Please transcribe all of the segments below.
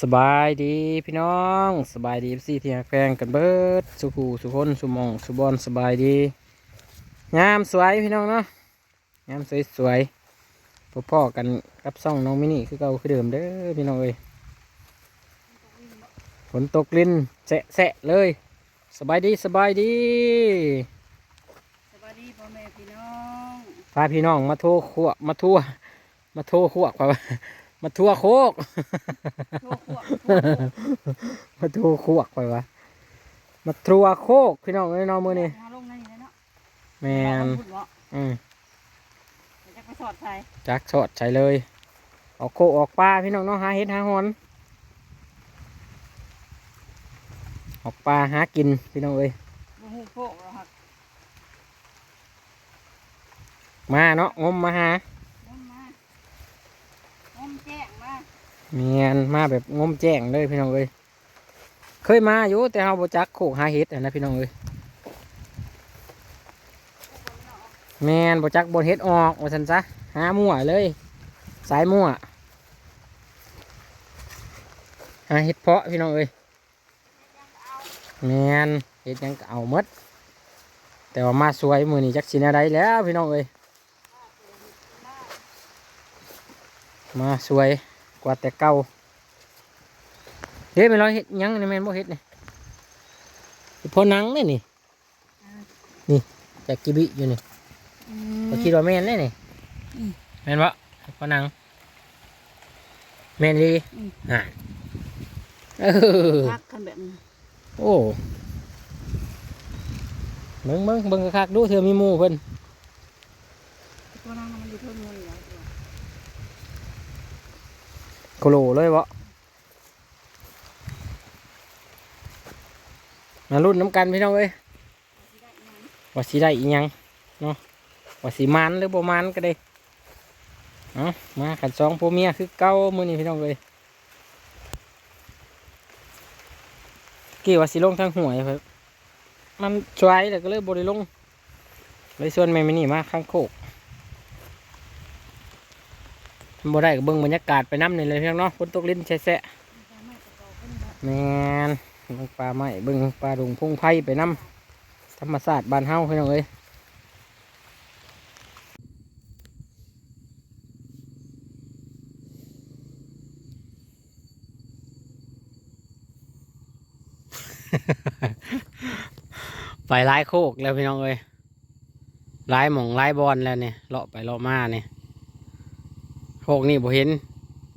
สบายดีพี่น้องสบายดีสิที่หักแพงกันเบิดสุขูสุคนสุหมองสุบอนสบายดีงามสวยพี่น้องเนาะงามสวยสวยๆพ่อๆกันกับซ่องน้องมินิคือเก่าคือเดิมเด้อพี่น้องเอ้ยฝนตกลิ้นแสะแสะๆเลย สบายดีสบายดีสวัสดีพ่อแม่พี่น้องพาพี่น้องมาโทรขวมาทั่วมาโทรขวกว่า มาทั่วโคกโทษขวบมาทัวขวกไปวะ มาทัวโคกพี่น้องไอ้น้องมือนี่มาลงในนี้เนาะแมนพูดเนาะอืมเดี๋ยวจะไปสอดใส่จักสอดใส่เลย ออกโคกออกปลาพี่น้องเนาะหาเห็ดหาหอน ออกปลาหากินพี่น้องเอ้ยบูฮูโพกเหรอครับมาเนาะงมมาหา ง้มมาง้มแจ้งมา เมียนมาแบบงมแจ้งเลยพี่น้องเอ้ยเคยมาอยู่แต่เฮาบจักโคกหาเห็ดนะพี่น้องเอ้ยแมนบจักบนเห็ดออกว่าซั่นซะหามั่วเลย สายมั่วหาเห็ดเพาะพี่น้องเอ้ยแมนเห็ดยังเอามดแต่ว่ามาสวยมือนี้จักสิแนวใดแล้วพี่น้องเอ้ยมาสวย กว่าแต่เก่าเฮ้ยไม่ร้อยเห็ดหยังนี่แมนบ่เห็ดนี่เห็ดเพอหนังนี่นี่นี่จากกิบิอยู่นี่ก็คิดว่าแม่นเลยนี่แม่นวะเห็ดเพอหนังแม่นดีอ่าเออพักกันแบบนี้โอ้เบิ่งเบิ่งเบิ่งคักๆดูเธอมีหมูเพิ่นตัวนั้นมันอยู่เท่านี้ เหรอโคโลเลยวะมารุ่นน้ำกันพี่น้องเอ้ยว่าสีได้อีหยังเนาะว่าสีมันหรือบ่มันก็ได้เอาะมาขันสองผัวเมียคือเก้ามือนี่พี่น้องเอ้ยกี่ว่าสีลงทางหวยเพิ่นมันช่วยแต่ก็เลยบริลงเลยส่วนแม่มินี่มาข้างโคก บ่ได้ก็เบิ่งบรรยากาศไปน้ำนี่เลยเพี่น้องเนาะฝนตกลิ้นแฉะแมนเบิ่งปลาไม้เบิ่งปลาดุงพุ่งไผ่ไปน้ำธรรมศาสตร์บ้านเฮาพี่น้องเอ้ยไปไล่โคกแล้วพี่น้องเอ้ยไล่หม่องไล่บอลแล้วเนี่ยเลาะไปเลาะมาเนี่ย กนี่บ่เห็น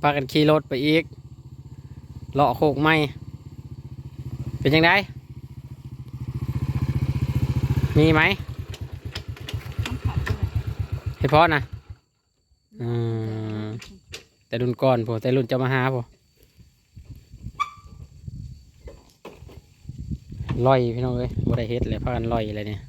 พากันขี่รถไปอีกเลาะโคกไม่เป็นยังไงมีไหมเห็ดเพอนะอืมแต่รุ่นก่อนพอแต่รุ่นจะมาหาพอลอยพี่น้องเอ้ยบ่ได้เฮ็ดเลยพากันลอยอะไรเนี่ย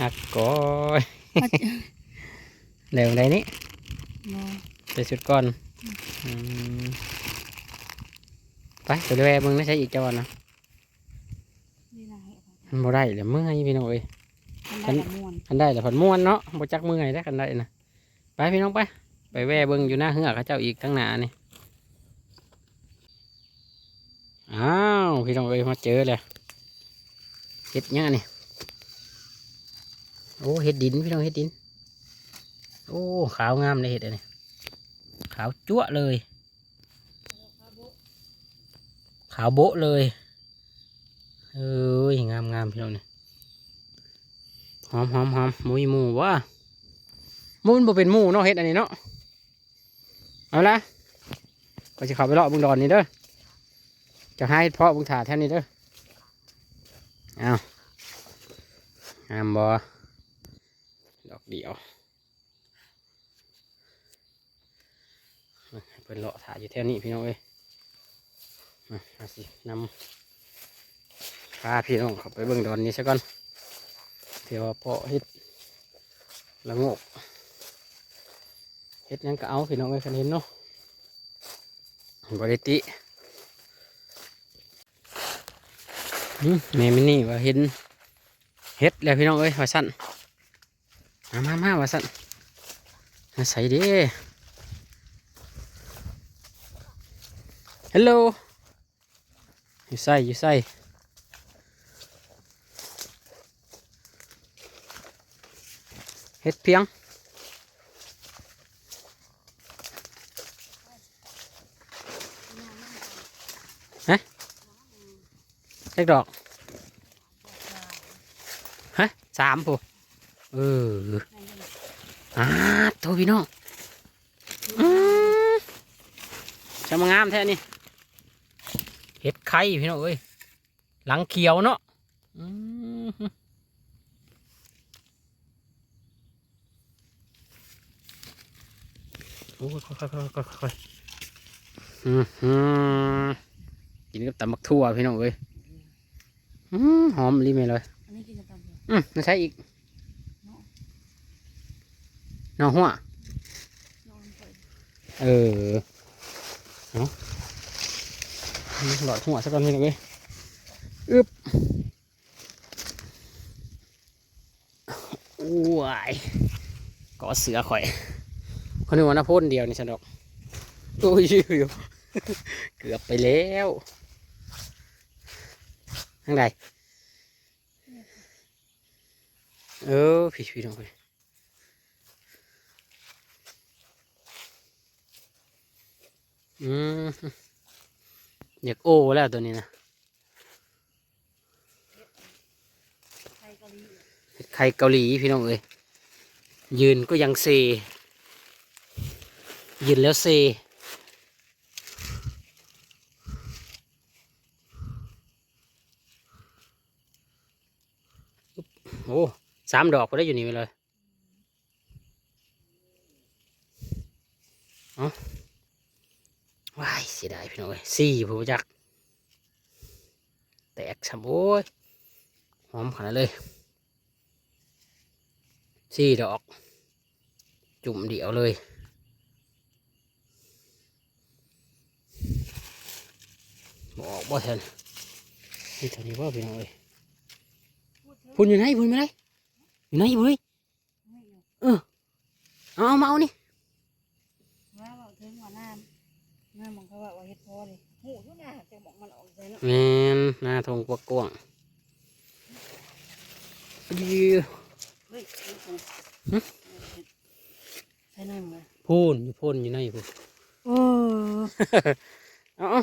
อักก้อยเร็วได้นี่เนาะใส่ชุดก่อนอืมไปไปดูแลมึงนะใช้อีกจังหวะนะนี่นะให้มันบ่ได้เลยเมื่อยพี่น้องเอ้ยมันได้ละม่วนคันได้แต่ผันม่วนเนาะบ่จักเมื่อยได้อคันได้นะไปพี่น้องไป ไปแว่เบิ่งอยู่หน้าเหือกเขาเจ้าอีกทั้งหนานี่อ้าวพี่น้องเอ้ยมาเจอเลยเห็ดหยังอันนี่ โอ้เห็ดดินพี่น้องเห็ดดิน โอ้ขาวงามเลยเห็ดอันนี้ขาวจั๊วะเลย ขาวโบ๊ะเลยเอ้ยงามงามพี่น้องนี่หอมหอมหอมมูยหมูวะหมูมันบ่เป็นหมูเนาะเห็ดอันนี้เนาะเอาละก็จะเข้าไปเลาะบึงดอนนี่เด้อจะให้เพาะบึงถาแท่นี้เด้อเอางามบ่ ดอกเดียวเพิ่นเลาะถาอยู่แถวนี้พี่น้องเอ้ยมาสินำพาพี่น้องเข้าไปเบิ่งดอนนี้ซะก่อนเดี๋ยวเพาะเฮ็ดละงกเฮ็ดหยังก็เอาพี่น้องไว้คันเห็นเนาะบริติแม่มินี่ว่าเห็นเฮ็ดแล้วพี่น้องเอ้ยว่าสั่น มามามาว่าสันใส่ดิฮัลโหลอยู่ใส่อยู่ใส่เฮ็ดเพียงฮะเล็กดอก ฮะสามผู้ เอออ่าโทพี่น้องอืมจะมางามแท้นี่เห็ดไข่พี่น้องเอ้ยหลังเขียวเนาะอืมโอ้ยค่อยๆค่อยๆค่อยๆค่อยๆอืมอืมกินกับตำบักทั่วพี่น้องเอ้ยอืมหอมรีเมเลยอันนี้กินกับตำเดียวอืมไม่ใช่อีก นอนหัวนอนเออเอาะหลอดหัวสักก่อนพี่น้องเอ้ยอึบอ้ายก็เสือข่อย คนนึงวันนพ่นเดียวนี่ฉันดอกโอ้ยอยู่เกือบไปแล้วทางใดเออพี่พี่น้องไป อืมอยากโอ้แล้วตัวนี้นะไทยเกาหลีเห็ดไข่เกาหลีพี่น้องเอ้ยยืนก็ยังเซ ยืนแล้วเซโอ้สามดอกก็ได้อยู่นี่ไปเลยเอาว้ายเสียดายพี่น้องเอ้ยสี่ผู้จักแตกฉ่ำโอ้ยหอมขนาดเลยสี่ดอก จุ่มเดียวเลยบอกบ่เห็นนี่เท่านี้ว่าพี่น้องเอ้ยพูดเถอะพุ่นอยู่ไหนพุ่นอยู่ไหนอยู่ไหนอยู่เฮ้ยไม่อยู่เอาเอามาเอานี่ ว่าว่าถึงว่าน้ำน้ำมองเขาว่าว่าเฮ็ดพอเลยหูทุกหน้าจะบอกมันออกใจเนาะแมนหน้าทงกวกกวางยือเฮ้ยใช่น้ำเลยพูนอยู่พูนอยู่ไหนพูนโอ้เอาเอา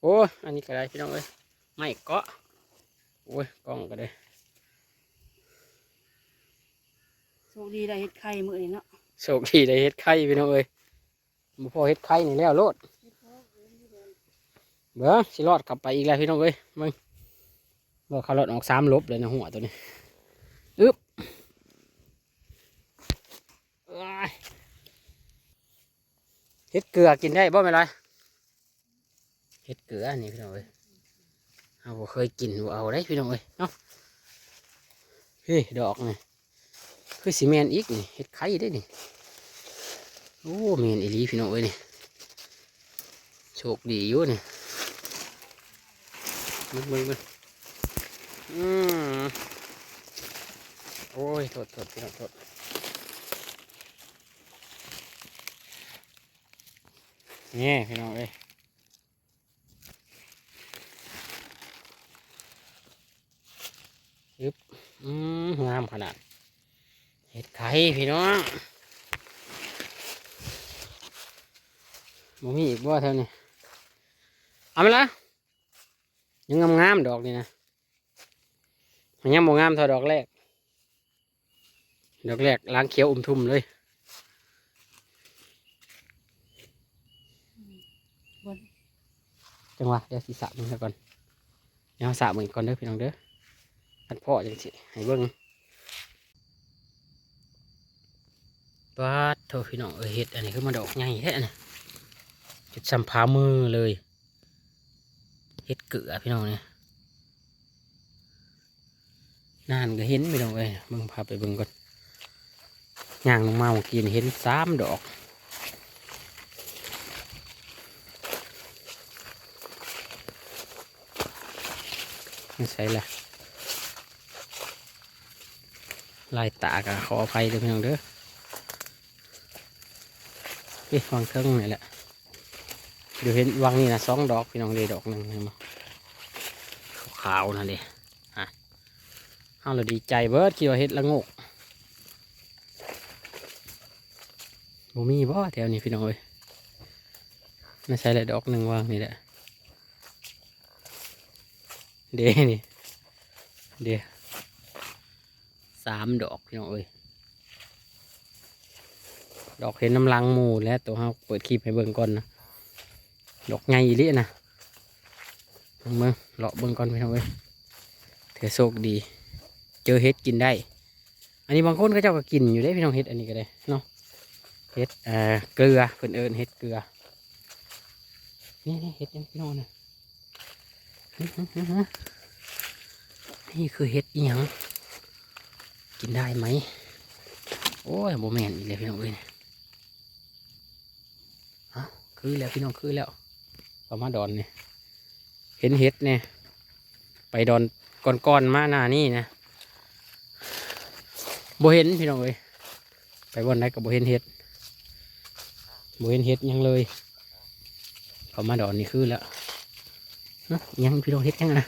โอ้อันนี้ก็ได้พี่น้องเอ้ยไม่เกาะโอ้ยกล้องก็ได้โชคดีได้เฮ็ดไข่มื้อนี้เนาะโชคดีได้เฮ็ดไข่พี่น้องเอ้ย บ่พอเฮ็ดไข่นี่แล้วโลดเบ้อสิรอดกลับไปอีกแล้วพี่น้องเอ้ยมึงบ่เขารอดออกสามลบเลยนะหัวตัวนี้อึ๊บเฮ็ดเกลือกินได้บ่แม่ไรเฮ็ดเกลือนี่พี่น้องเอ้ยเอาเคยกินบ่เอาได้พี่น้องเอ้ยเนาะเฮ้ยดอกนี่คือสิแมนอีกนี่เฮ็ดไข่ได้นี่ โอ้เมนอีหลีพี่น้องเอ้ยนี่โชคดีอยู่นี่มึงมึงมึงอืมโอ้ยโทษโทษพี่น้องโทษนี่พี่น้องเอ้ยยึบอืมงามขนาดเห็ดไข่พี่น้อง บ่มีอีกบ่เท่านี้เอาไปละยังงามๆดอกนี่นะมันยังบ่งามเท่าดอกแรก ดอกแรกล้างเขียวอุ่มทุ่มเลยจังหวะเดี๋ยวสิสระมึงก่อนเดี๋ยวสระมึงก่อนเด้อพี่น้องเด้ออันพ่อจังสิให้เบิ่งปาดโทพี่น้องเอ้ยเฮ็ดอันนี้คือมาดอกใหญ่แท้นะ เฮ็ดสัมพามือเลยเฮ็ดเกลือพี่น้องเนี่ยนานก็เห็นพี่น้องเอ้ยมึงพาไปเบิ่งก่อนย่างลงมาเมื่อกี้นี่เห็นสามดอกไม่ใช่ละลายตากะขออภัยเด้อพี่น้องเด้อพี่วางเครื่องนี่แหละ เดี๋ยวเห็นวางนี่นะสองดอกพี่น้องเดดอกหนึ่งเห็นบ่ขาวนั่นเด้อะเอาเราดีใจเบิดคิดว่าเห็ดละงกบ่มีบ่แถวนี้พี่น้องเอ้ยน่าใช่แหละดอกหนึ่งวางนี่แหละเด้นี่เด้สามดอกพี่น้องเอ้ยดอกเห็นน้ำลังหมูแล้วตัวเราเปิดคลิปให้เบิ่งก่อนนะ ดอกไงอีลินะเบิ่งเบิ่งเลาะเบิ่งก่อนพี่น้องเอ้ยเถือโชคดี เจอเห็ดกินได้ อันนี้บางคนก็เจ้าก็กินอยู่ได้พี่น้องเห็ดอันนี้ก็ได้เนาะเห็ดเอ่อเกลือเพิ่นเอิญเห็ดเกลือนี่นี่เห็ดยังพี่น้องนะนี่คือเห็ดอีหยังกินได้ไหมโอ้ยโบแมนอีกแล้วพี่น้องเอ้ยเนี่ยเอ้าคือแล้วพี่น้องคือแล้ว ประมาดอนเนี่ยเห็นเห็ดเนี่ยไปดอนก่อนๆมาหน้านี่นะโบเห็นพี่น้องเอ้ยไปวันไหนก็โบเห็นเห็ดโบเห็นเห็ดยังเลยเขามาดอนนี่คือแล้วยังพี่น้องเฮ็ดยังนะ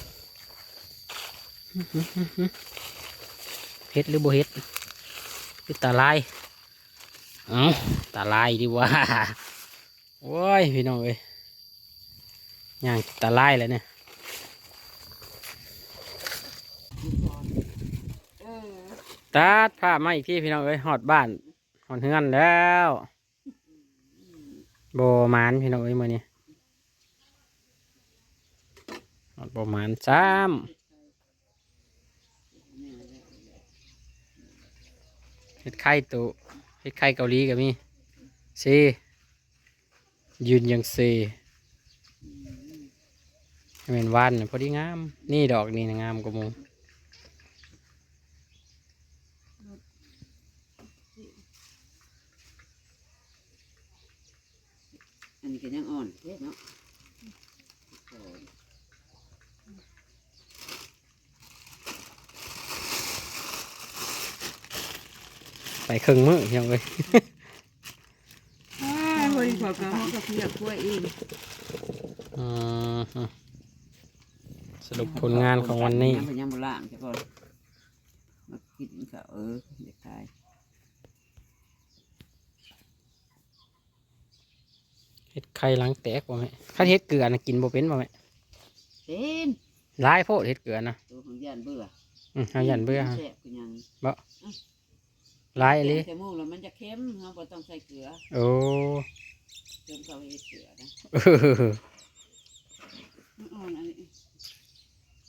หึหึหึหึเฮ็ดหรือบ่เฮ็ดคือตาลายเอ้าตาลายดีว่าโอ้ยพี่น้องเอ้ย ย่างตาลายแล้วเนี่ยตัดผ้ามาอีกที่พี่น้องเอ้ยหอดบ้านหอดเฮือนแล้วโบมานพี่น้องเอ้ยมื่อนี้หอดโบมานซ้ำเฮ็ดไข่ตุเฮ็ดไข่เกาหลีก็มีเซยืนยังเซ เป็นวันน่ะพอดีงาม นี่ดอกนี่นะงามกว่าหมูอันนี้ก็ยังอ่อนเท่เนาะไปครึ่งมื้อพี่น้องเอ้ยบริษัทก็เขาก็เพียกล้วยเองอืมฮึ สรุปผลงานของวันนี้ ยังเป็นยังโบราณจ้ะก่อนมากินข้าวเออเด็กชายเฮ็ดไข่หล้างแตกบ่แม่คันเฮ็ดเกลือน่ะกินบ่เป็นบ่แม่เป็นหลายโพดเฮ็ดเกลือนะตัวของย่านเบื่ออืมเฮายันเบื่อฮะแซ่บคือหยังหลายอีหลีแต่มูกแล้วมันจะเค็มเราบ่ต้องใส่เกลือ โอ้เติมเขาเฮ็ดเกลือนะเอออ่อนอันนี้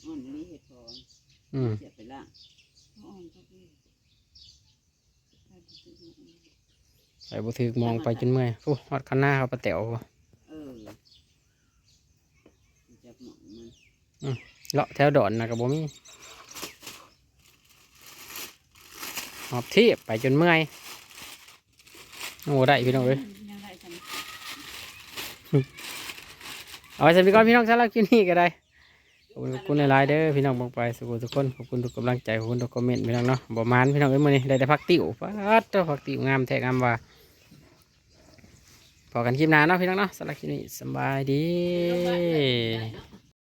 อ่อนอันนี้เห็ดพอนอืมเสียบไปล่างอ่อนก็ดีไปบ่ถึกมองไปจนเมื่อยโอ้ฮอดข้างหน้าเขาปะแต๋วบ่เออจับหมองมันเลาะแถวดอนน่ะก็บ่มีหอบเทียบไปจนเมื่อยโอ้ได้พี่น้องเอ้ยยังได้กันเอาไว้สำหรับก่อนพี่น้องสำหรับคลิปนี้ก็ได้ ขอบคุณหลายๆเด้อพี่น้องบอกไปสุขทุกคนขอบคุณทุกกำลังใจขอบคุณทุกคอมเมนต์พี่น้องเนาะบ่มานพี่น้องเอ้ยมื้อนี้ได้แต่พักติ๋วปัดเด้อพักติ๋วงามแท้งามว่าพอกันคลิปหน้าเนาะพี่น้องเนาะสำหรับคลิปนี้สบายดี